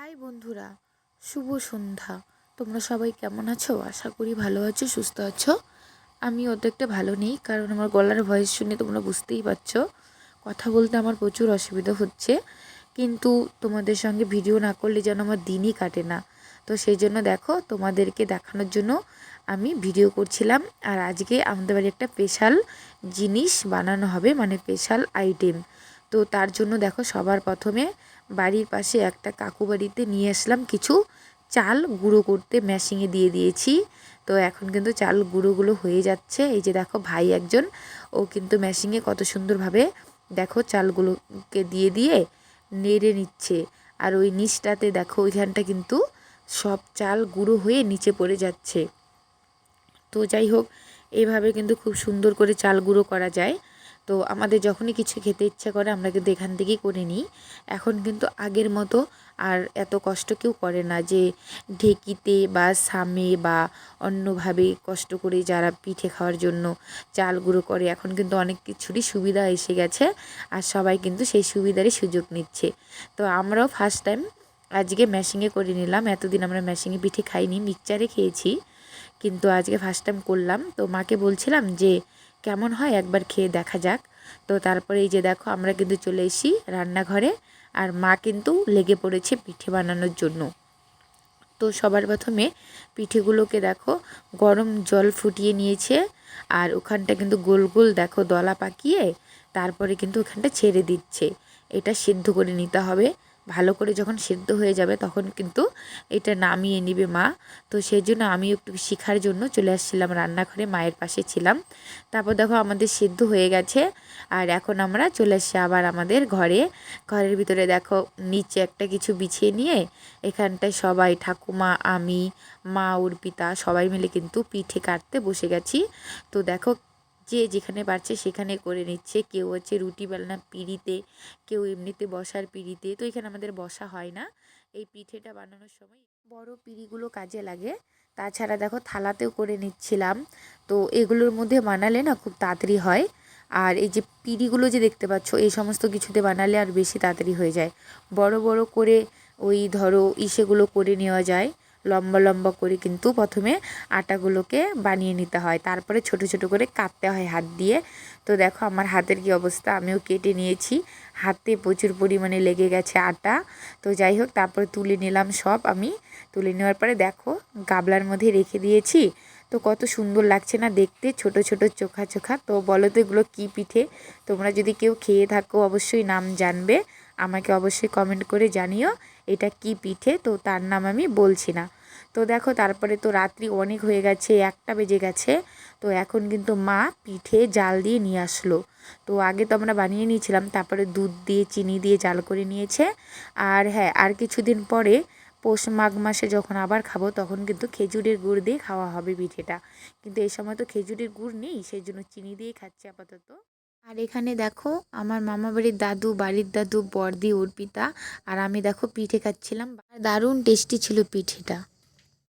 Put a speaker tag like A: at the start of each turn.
A: High বন্ধুরা, শুভ সন্ধ্যা। তোমরা সবাই কেমন আছো? আশা করি ভালো আছো, সুস্থ আছো। আমি অত একটা ভালো নেই, কারণ আমার গলার ভয়েস শুনে তোমরা বুঝতেই পারছ। কথা বলতে আমার প্রচুর অসুবিধা হচ্ছে। কিন্তু তোমাদের সঙ্গে ভিডিও না করলে যেন আমার দিনই কাটে না। তো সেই জন্য দেখো, তোমাদেরকে দেখানোর জন্য আমি ভিডিও করছিলাম। আর আজকে আমাদের বাড়ি একটা স্পেশাল জিনিস বানানো হবে মানে স্পেশাল আইটেম তো তার জন্য দেখো সবার প্রথমে বাড়ির পাশে একটা কাকু বাড়িতে নিয়ে আসলাম কিছু চাল গুঁড়ো করতে মেশিনে দিয়ে দিয়েছি। তো এখন কিন্তু চাল গুঁড়োগুলো হয়ে যাচ্ছে। এই যে দেখো ভাই একজন, ও কিন্তু মেশিনে কত সুন্দরভাবে দেখো চালগুলোকে দিয়ে দিয়ে নেড়ে নিচ্ছে। আর ওই নিচটাতে দেখো ওইখানটা কিন্তু সব চাল গুঁড়ো হয়ে নিচে পড়ে যাচ্ছে। তো যাই হোক এইভাবে কিন্তু খুব সুন্দর করে চাল গুঁড়ো করা যায়। তো আমাদের যখনই কিছু খেতে ইচ্ছা করে, আমরা কিন্তু এখান থেকেই করে নিই। এখন কিন্তু আগের মতো আর এত কষ্ট কেউ করে না যে ঢেকিতে বা সামে বা অন্যভাবে কষ্ট করে যারা পিঠে খাওয়ার জন্য চাল গুঁড়ো করে, এখন কিন্তু অনেক কিছুরই সুবিধা এসে গেছে আর সবাই কিন্তু সেই সুবিধারই সুযোগ নিচ্ছে। তো আমরাও ফার্স্ট টাইম আজকে ম্যাশিংয়ে করে নিলাম। এতদিন আমরা ম্যাশিংয়ে পিঠে খাইনি মিক্সচারে খেয়েছি। কিন্তু আজকে ফার্স্ট টাইম করলাম। তো মাকে বলছিলাম যে কেমন হয় একবার খেয়ে দেখা যাক। তো তারপরে এই যে দেখো, আমরা কিন্তু চলে এসি রান্নাঘরে আর মা কিন্তু লেগে পড়েছে পিঠে বানানোর জন্য। তো সবার প্রথমে পিঠেগুলোকে দেখো, গরম জল ফুটিয়ে নিয়েছে আর ওখানটা কিন্তু গোল গোল দেখো দলা পাকিয়ে তারপরে কিন্তু ওখানটা ছেড়ে দিচ্ছে। এটা সিদ্ধ করে নিতে হবে। ভালো করে যখন সেদ্ধ হয়ে যাবে তখন কিন্তু এটা নামিয়ে নিবে মা। তো সেই জন্য আমি একটু শেখার জন্য চলে আসছিলাম রান্নাঘরে, মায়ের পাশে ছিলাম। তারপর দেখো আমাদের সেদ্ধ হয়ে গেছে আর এখন আমরা চলে আসছি আবার আমাদের ঘরে। ঘরের ভিতরে দেখো নিচে একটা কিছু বিছিয়ে নিয়ে এখানটায় সবাই ঠাকুমা, আমি, মা, অর্পিতা সবাই মিলে কিন্তু পিঠে কাটতে বসে গেছি। তো দেখো যে যেখানে পারছে সেখানে করে নিচ্ছে। কেউ হচ্ছে রুটি বেলনা পিড়িতে, কেউ এমনিতে বসার পিড়িতে। তো এখানে আমাদের বসা হয় না। এই পিঠেটা বানানোর সময় বড় পিড়িগুলো কাজে লাগে। তাছাড়া দেখো থালাতেও করে নিচ্ছিলাম। তো এগুলোর মধ্যে বানালে না খুব তাড়াতাড়ি হয়। আর এই যে পিড়িগুলো যে দেখতে পাচ্ছ, এই সমস্ত কিছুতে বানালে আর বেশি তাড়াতাড়ি হয়ে যায়। বড় বড় করে ওই ধরো ইসেগুলো করে নেওয়া যায়। লম্বা লম্বা করে কিন্তু প্রথমে আটাগুলোকে বানিয়ে নিতে হয়। তারপরে ছোট ছোট করে কাটতে হয় হাত দিয়ে। তো দেখো আমার হাতের কি অবস্থা, আমিও কেটে নিয়েছি। হাতে প্রচুর পরিমাণে লেগে গেছে আটা। তো যাই হোক, তারপরে তুলে নিলাম সব আমি। তুলে নেওয়ার পরে দেখো, গাবলার মধ্যে রেখে দিয়েছি। তো কত সুন্দর লাগছে না দেখতে, ছোট ছোট চোখা চোখা। তো বলো তো এগুলো কী পিঠে? তোমরা যদি কেউ খেয়ে থাকো, অবশ্যই নাম জানবে। আমাকে অবশ্যই কমেন্ট করে জানিও এটা কি পিঠে? তো তার নাম আমি বলছি না। তো দেখো, তারপরে তো রাত্রি অনেক হয়ে গেছে, একটা বেজে গেছে। তো এখন কিন্তু মা পিঠে জাল দিয়ে নিয়ে আসলো। তো আগে তো আমরা বানিয়ে নিয়েছিলাম, তারপরে দুধ দিয়ে, চিনি দিয়ে জাল করে নিয়েছে। আর হ্যাঁ আর কিছুদিন পরে পৌষ মাঘ মাসে যখন আবার খাব, তখন কিন্তু খেজুরের গুড় দিয়ে খাওয়া হবে পিঠেটা। কিন্তু এই সময় তো খেজুরের গুড় নেই, সেই জন্য চিনি দিয়ে খাচ্ছি আপাতত। আর এখানে দেখো আমার মামা বাড়ির দাদু বাড়ির দাদু বর্দি অর্পিতা, আর আমি দেখো পিঠে খাচ্ছিলাম। দারুণ টেস্টি ছিল পিঠেটা।